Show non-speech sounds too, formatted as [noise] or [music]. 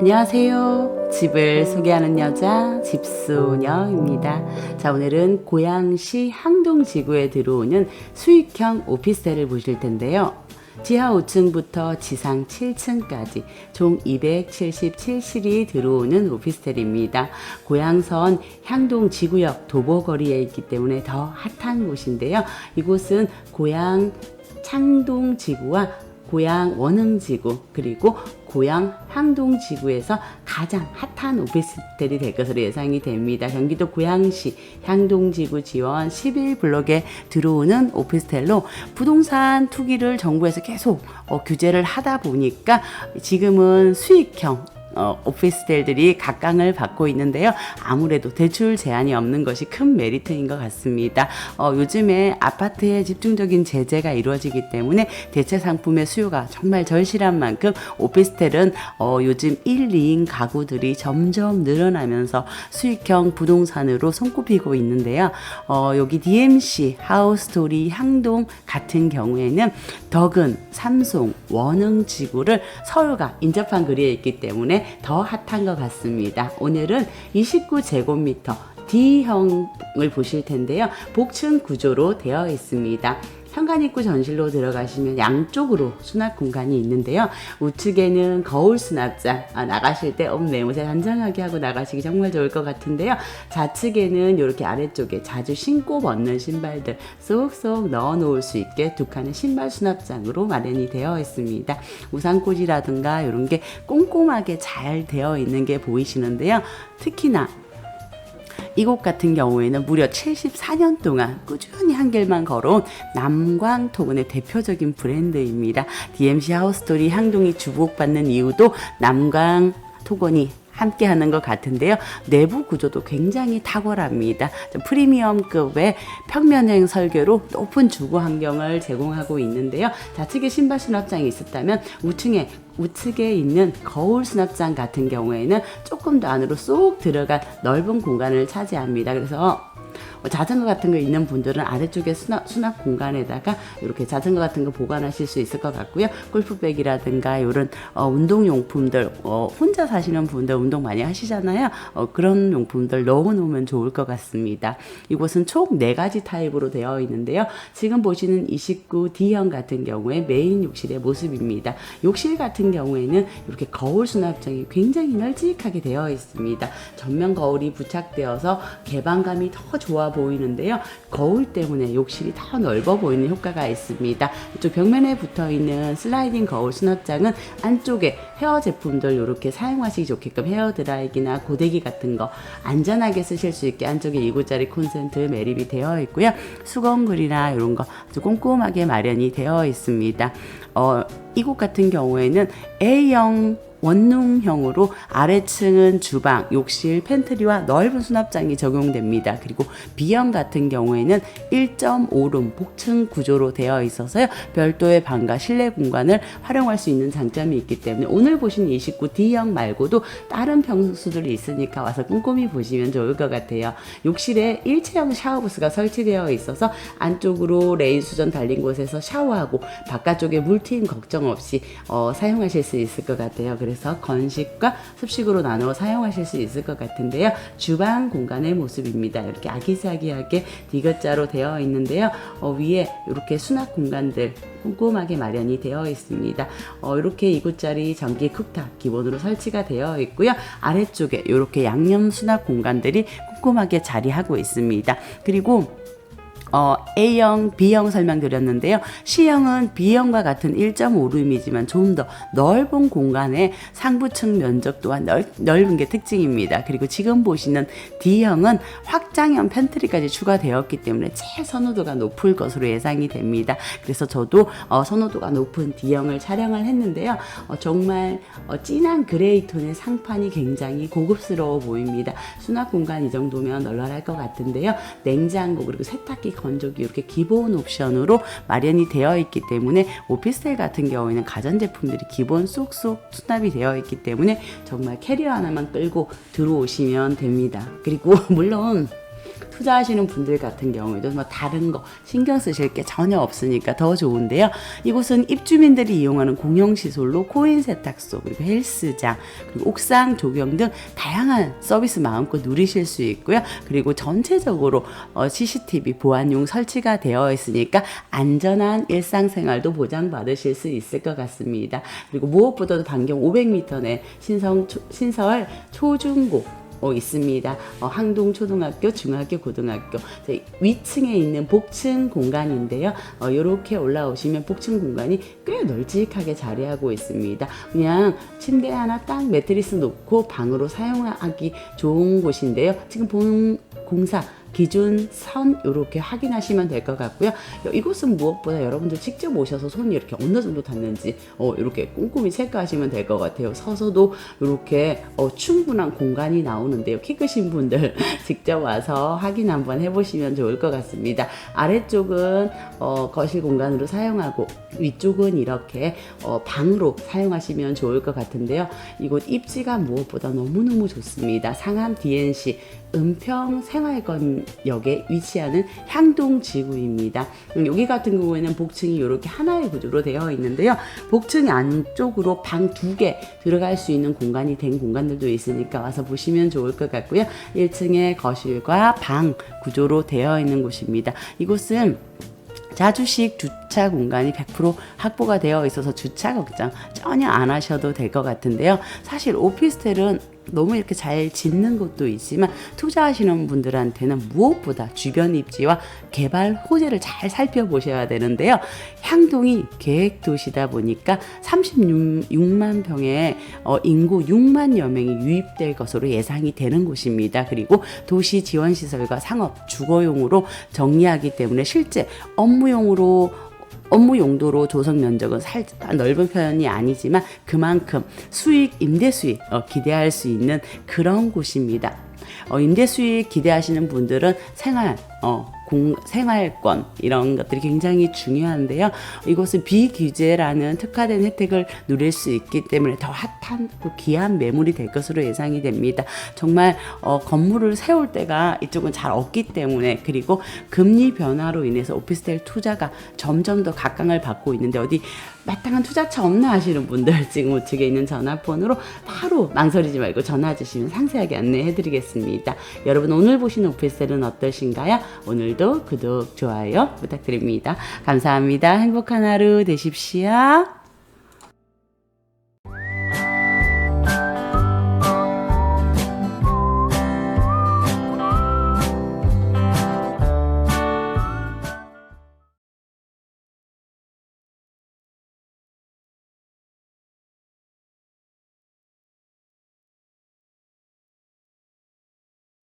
안녕하세요. 집을 소개하는 여자 집소녀입니다. 자, 오늘은 고양시 항동 지구에 들어오는 수익형 오피스텔을 보실 텐데요. 지하 5층부터 지상 7층까지 총 277실이 들어오는 오피스텔입니다. 고양선 향동 지구역 도보거리에 있기 때문에 더 핫한 곳인데요. 이곳은 고양 창동 지구와 고양 원흥지구 그리고 고양 향동지구에서 가장 핫한 오피스텔이 될 것으로 예상이 됩니다. 경기도 고양시 향동 지구 지원 11블록에 들어오는 오피스텔로 부동산 투기를 정부에서 계속 어, 규제를 하다 보니까 지금은 수익형 어, 오피스텔들이 각광을 받고 있는데요. 아무래도 대출 제한이 없는 것이 큰 메리트인 것 같습니다. 어, 요즘에 아파트에 집중적인 제재가 이루어지기 때문에 대체 상품의 수요가 정말 절실한 만큼 오피스텔은 어, 요즘 1, 2인 가구들이 점점 늘어나면서 수익형 부동산으로 손꼽히고 있는데요. 어, 여기 DMC, 하우스토리, 향동 같은 경우에는 덕은, 삼송, 원흥 지구를 서울과 인접한 거리에 있기 때문에 더 핫한 것 같습니다. 오늘은 29제곱미터 D형을 보실 텐데요. 복층 구조로 되어 있습니다. 현관 입구 전실로 들어가시면 양쪽으로 수납 공간이 있는데요. 우측에는 거울 수납장 아, 나가실 때 업 내무새 단정하게 하고 나가시기 정말 좋을 것 같은데요. 좌측에는 이렇게 아래쪽에 자주 신고 벗는 신발들 쏙쏙 넣어 놓을 수 있게 두 칸의 신발 수납장으로 마련이 되어 있습니다. 우산꽂이라든가 이런 게 꼼꼼하게 잘 되어 있는 게 보이시는데요. 특히나 이곳 같은 경우에는 무려 74년 동안 꾸준히 한 길만 걸어온 남광토군의 대표적인 브랜드입니다. DMC 하우스토리 향동이 주목받는 이유도 남광 토건이 함께 하는 것 같은데요. 내부 구조도 굉장히 탁월합니다. 프리미엄급의 평면형 설계로 높은 주거 환경을 제공하고 있는데요. 좌측에 신발 수납장이 있었다면 우측에 우측에 있는 거울 수납장 같은 경우에는 조금 더 안으로 쏙 들어간 넓은 공간을 차지합니다. 그래서 뭐 자전거 같은 거 있는 분들은 아래쪽에 수납, 수납 공간에다가 이렇게 자전거 같은 거 보관하실 수 있을 것 같고요. 골프백이라든가 이런 어, 운동용품들 어, 혼자 사시는 분들 운동 많이 하시잖아요. 어, 그런 용품들 넣어놓으면 좋을 것 같습니다. 이곳은 총네 가지 타입으로 되어 있는데요. 지금 보시는 29 D형 같은 경우에 메인 욕실의 모습입니다. 욕실 같은 경우에는 이렇게 거울 수납장이 굉장히 널찍하게 되어 있습니다. 전면 거울이 부착되어서 개방감이 더 좋아 보이는데요. 거울 때문에 욕실이 더 넓어 보이는 효과가 있습니다. 이쪽 벽면에 붙어 있는 슬라이딩 거울 수납장은 안쪽에 헤어 제품들 이렇게 사용하시기 좋게끔 헤어 드라이기나 고데기 같은 거 안전하게 쓰실 수 있게 안쪽에 2구짜리 콘센트 매립이 되어 있고요. 수건글이나 이런 거 아주 꼼꼼하게 마련이 되어 있습니다. 어, 이곳 같은 경우에는 A형 원룸형으로 아래층은 주방, 욕실, 팬트리와 넓은 수납장이 적용됩니다. 그리고 B형 같은 경우에는 1.5룸 복층 구조로 되어 있어서요. 별도의 방과 실내 공간을 활용할 수 있는 장점이 있기 때문에 오늘 보신 29 D형 말고도 다른 평수들이 있으니까 와서 꼼꼼히 보시면 좋을 것 같아요. 욕실에 일체형 샤워부스가 설치되어 있어서 안쪽으로 레인 수전 달린 곳에서 샤워하고 바깥쪽에 물튀임 걱정 없이 어, 사용하실 수 있을 것 같아요. 그래서 건식과 습식으로 나누어 사용하실 수 있을 것 같은데요. 주방 공간의 모습입니다. 이렇게 아기자기하게 디귿자로 되어 있는데요. 어, 위에 이렇게 수납 공간들 꼼꼼하게 마련이 되어 있습니다. 어, 이렇게 2구짜리 전기 쿡탑 기본으로 설치가 되어 있고요. 아래쪽에 이렇게 양념 수납 공간들이 꼼꼼하게 자리하고 있습니다. 그리고 어, A형, B형 설명드렸는데요. C형은 B형과 같은 1.5룸이지만 좀 더 넓은 공간에 상부층 면적 또한 넓, 넓은 게 특징입니다. 그리고 지금 보시는 D형은 확장형 팬트리까지 추가되었기 때문에 제일 선호도가 높을 것으로 예상이 됩니다. 그래서 저도 어, 선호도가 높은 D형을 촬영을 했는데요. 어, 정말 어, 진한 그레이 톤의 상판이 굉장히 고급스러워 보입니다. 수납 공간 이 정도면 널널할 것 같은데요. 냉장고 그리고 세탁기 건조기 이렇게 기본 옵션으로 마련이 되어 있기 때문에 오피스텔 같은 경우에는 가전제품들이 기본 쏙쏙 수납이 되어 있기 때문에 정말 캐리어 하나만 끌고 들어오시면 됩니다. 그리고 [laughs] 물론 투자하시는 분들 같은 경우에도 뭐 다른 거 신경 쓰실 게 전혀 없으니까 더 좋은데요. 이곳은 입주민들이 이용하는 공용시설로 코인 세탁소 그리고 헬스장 그리고 옥상 조경 등 다양한 서비스 마음껏 누리실 수 있고요. 그리고 전체적으로 어, CCTV 보안용 설치가 되어 있으니까 안전한 일상생활도 보장받으실 수 있을 것 같습니다. 그리고 무엇보다도 반경 500m 내 신성 초- 신설 초중고 어, 있습니다. 어, 항동 초등학교, 중학교, 고등학교 위층에 있는 복층 공간인데요. 이렇게 올라오시면 복층 공간이 꽤 널찍하게 자리하고 있습니다. 그냥 침대 하나 딱 매트리스 놓고 방으로 사용하기 좋은 곳인데요. 지금 본 공사 기준 선 이렇게 확인하시면 될 것 같고요. 이곳은 무엇보다 여러분들 직접 오셔서 손이 이렇게 어느 정도 닿는지 어, 이렇게 꼼꼼히 체크하시면 될 것 같아요. 서서도 이렇게 어, 충분한 공간이 나오는데요. 키 크신 분들 [laughs] 직접 와서 확인 한번 해보시면 좋을 것 같습니다. 아래쪽은 어, 거실 공간으로 사용하고 위쪽은 이렇게 어, 방으로 사용하시면 좋을 것 같은데요. 이곳 입지가 무엇보다 너무너무 좋습니다. 상암 DNC 은평 생활권역에 위치하는 향동 지구입니다. 음, 여기 같은 경우에는 복층이 이렇게 하나의 구조로 되어 있는데요. 복층 안쪽으로 방 두 개 들어갈 수 있는 공간이 된 공간들도 있으니까 와서 보시면 좋을 것 같고요. 1층에 거실과 방 구조로 되어 있는 곳입니다. 이곳은 자주식 주차 공간이 100% 확보가 되어 있어서 주차 걱정 전혀 안 하셔도 될 것 같은데요. 사실 오피스텔은 너무 이렇게 잘 짓는 것도 있지만 투자하시는 분들한테는 무엇보다 주변 입지와 개발 호재를 잘 살펴보셔야 되는데요. 향동이 계획 도시다 보니까 36만 평의 어, 인구 6만여 명이 유입될 것으로 예상이 되는 곳입니다. 그리고 도시 지원 시설과 상업 주거용으로 정리하기 때문에 실제 업무용으로 업무 용도로 조성 면적은 살짝 넓은 편이 아니지만 그만큼 수익 임대 수익 어, 기대할 수 있는 그런 곳입니다. 어, 임대 수익 기대하시는 분들은 생활 어, 공, 생활권 이런 것들이 굉장히 중요한데요. 이곳은 비규제라는 특화된 혜택을 누릴 수 있기 때문에 더 핫한 그 귀한 매물이 될 것으로 예상이 됩니다. 정말 어, 건물을 세울 때가 이쪽은 잘 없기 때문에 그리고 금리 변화로 인해서 오피스텔 투자가 점점 더 각광을 받고 있는데 어디 마땅한 투자처 없나 하시는 분들 [laughs] 지금 우측에 있는 전화번호로 바로 망설이지 말고 전화 주시면 상세하게 안내해 드리겠습니다. 여러분 오늘 보시는 오피스텔은 어떠신가요? 오늘도 구독, 좋아요 부탁드립니다. 감사합니다. 행복한 하루 되십시오.